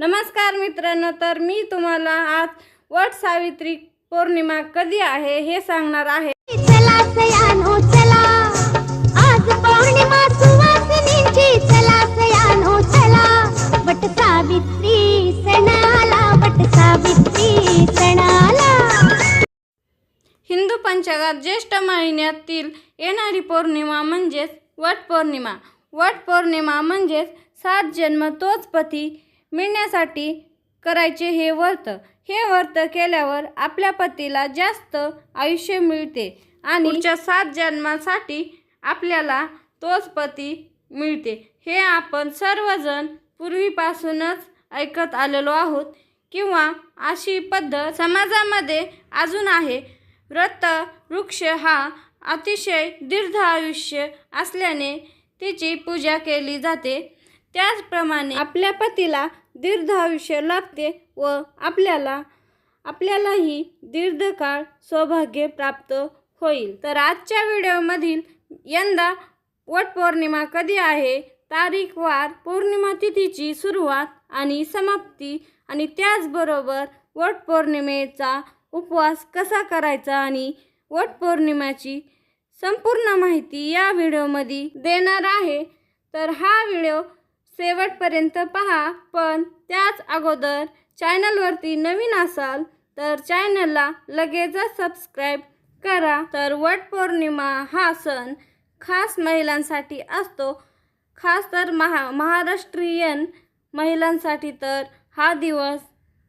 नमस्कार मित्रांनो तर मी तुम्हाला आज वट सावित्री पौर्णिमा कधी आहे हे सांगणार आहे. चला सयानो चला. आज पौर्णिमा सुवासिनीची. चला सयानो चला. वट सावित्री सणाला वट सावित्री सणाला. हिंदू पंचांगात ज्येष्ठ महिन्यातील येणारी पौर्णिमा म्हणजेच वट पौर्णिमा. वट पौर्णिमा म्हणजेच सात जन्म तोच पती मिळण्यासाठी करायचे हे व्रत. हे व्रत केल्यावर आपल्या पतीला जास्त आयुष्य मिळते आणि पुढच्या सात जन्मासाठी आपल्याला तोच पती मिळते. हे आपण सर्वजण पूर्वीपासूनच ऐकत आलेलो आहोत किंवा अशी पद्धत समाजामध्ये अजून आहे. व्रत वृक्ष हा अतिशय दीर्घ आयुष्य असल्याने तिची पूजा केली जाते. त्याचप्रमाणे आपल्या पतीला दीर्घ आयुष्य लाभते व आपल्याला आपल्यालाही दीर्घकाळ सौभाग्य प्राप्त होईल. तर आजच्या व्हिडिओमधील यंदा वटपौर्णिमा कधी आहे तारीख वार पौर्णिमा तिथीची सुरुवात आणि समाप्ती आणि त्याचबरोबर वटपौर्णिमेचा उपवास कसा करायचा आणि वटपौर्णिमेची संपूर्ण माहिती या व्हिडिओमध्ये देणार आहे. तर हा व्हिडिओ शेवटपर्यंत पहा पण त्याच अगोदर चॅनलवरती नवीन असाल तर चॅनलला लगेचच सबस्क्राईब करा. तर वटपौर्णिमा हा सण खास महिलांसाठी असतो. खास तर महा महाराष्ट्रीयन महिलांसाठी तर हा दिवस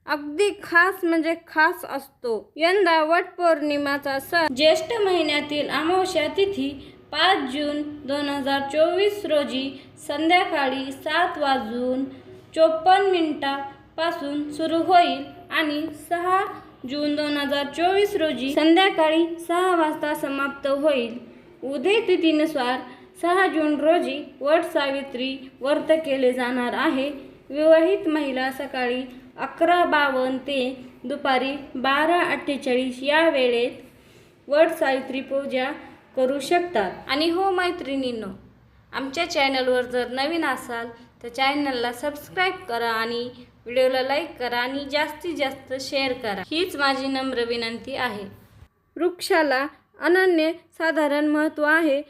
अगदी खास म्हणजे खास असतो. यंदा वटपौर्णिमाचा सण ज्येष्ठ महिन्यातील अमावस्या तिथी पाच जून दोन हजार चोवीस रोजी संध्याकाळी सात वाजून चोपन्न मिनिटापासून सुरू होईल आणि सहा जून दोन हजार चोवीस रोजी संध्याकाळी सहा वाजता समाप्त होईल. उदय तिथीनुसार सहा जून रोजी वट सावित्री व्रत केले जाणार आहे. विवाहित महिला सकाळी अकरा बावन्न ते दुपारी बारा अठ्ठेचाळीस या वेळेत वट सावित्री पूजा करू शकतात. आणि हो मैत्रिणींनो आमच्या चॅनलवर जर नवीन असाल तर चॅनलला सबस्क्राईब करा आणि व्हिडिओला लाईक करा आणि जास्तीत जास्त शेअर करा. हीच माझी नम्र विनंती आहे. वृक्षाला अनन्य साधारण महत्त्व आहे.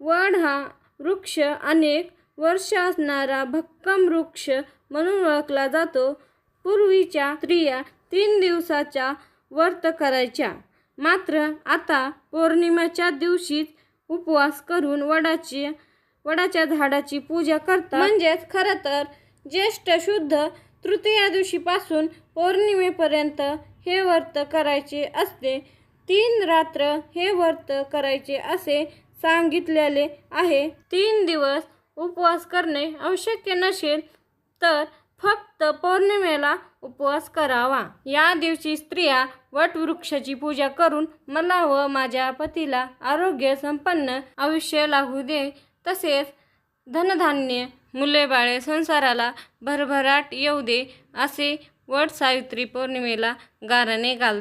वड हा वृक्ष अनेक वर्ष असणारा भक्कम वृक्ष म्हणून ओळखला जातो. पूर्वीच्या स्त्रिया तीन दिवसाच्या व्रत करायच्या. मात्र आता पौर्णिमेच्या दिवशीच उपवास करून वडाची वडाच्या झाडाची पूजा करतात. म्हणजेच खरं तर ज्येष्ठ शुद्ध तृतीया दिवशीपासून पौर्णिमेपर्यंत हे व्रत करायचे असते. तीन रात्र हे व्रत करायचे असे सांगितलेले आहे. तीन दिवस उपवास करणे आवश्यक नसेल तर पौर्णिमेला उपवास करावा. या दिवशी स्त्रिया वटवृक्षाची पूजा करून मला व माझ्या पतीला आरोग्य संपन्न आयुष्य लागू दे. तसेच धनधान्य मुले बाळे संसाराला भरभराट येऊ दे असे वट सावित्री पौर्णिमेला गाराने घाल